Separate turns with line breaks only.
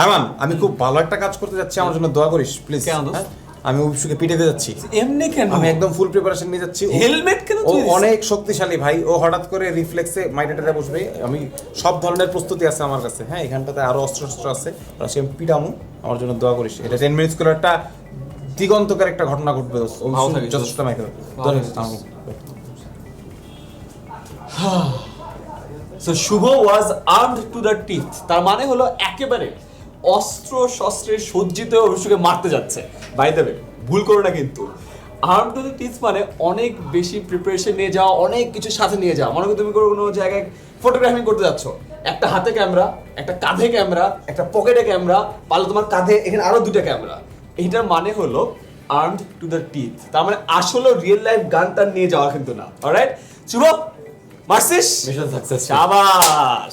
আরমান আমি খুব ভালো একটা কাজ করতে যাচ্ছি আমার জন্য দোয়া করিস প্লিজ
কেন
আমি অভিষেকে পিটাতে যাচ্ছি।
এমনি কেন?
আমি একদম ফুল প্রিপারেশন নিয়ে যাচ্ছি।
হেলমেট কেন
ও অনেক শক্তিশালী ভাই। ও হঠাৎ করে রিফ্লেক্সে মাইটাটা বসবে। আমি সব ধরনের প্রস্তুতি আছে আমার কাছে। হ্যাঁ এখানটাতে আরও অস্ত্র শস্ত্র আছে। ওরা সে পিটামু। আমার জন্য দোয়া করিস। এটা টেন মিনিটস করে একটা দিগন্তকার একটা ঘটনা ঘটবে যথেষ্ট মাইকে
ভালো থাকিস। So Shubho was armed to the teeth তার মানে হলো একেবারে অস্ত্র শস্ত্রে সজ্জিত অভিষেকে মারতে যাচ্ছে। বাই দেবে ভুল করো না কিন্তু। আর্ম টু দ্য মানে অনেক বেশি প্রিপারেশন নিয়ে যাওয়া অনেক কিছু সাথে নিয়ে যাওয়া। মনে করো তুমি কোনো কোনো জায়গায় ফটোগ্রাফি করতে যাচ্ছ। একটা হাতে ক্যামেরা একটা কাঁধে ক্যামেরা একটা পকেটে ক্যামেরা পারলে তোমার কাঁধে এখানে আরও দুটো ক্যামেরা এইটার মানে হলো আর্মড টু দ্য টিথ তার মানে আসলে রিয়েল লাইফ গান তার নিয়ে যাওয়া কিন্তু না। অলরাইট শুভ মারছিস
মিশন সাকসেস
শাবাশ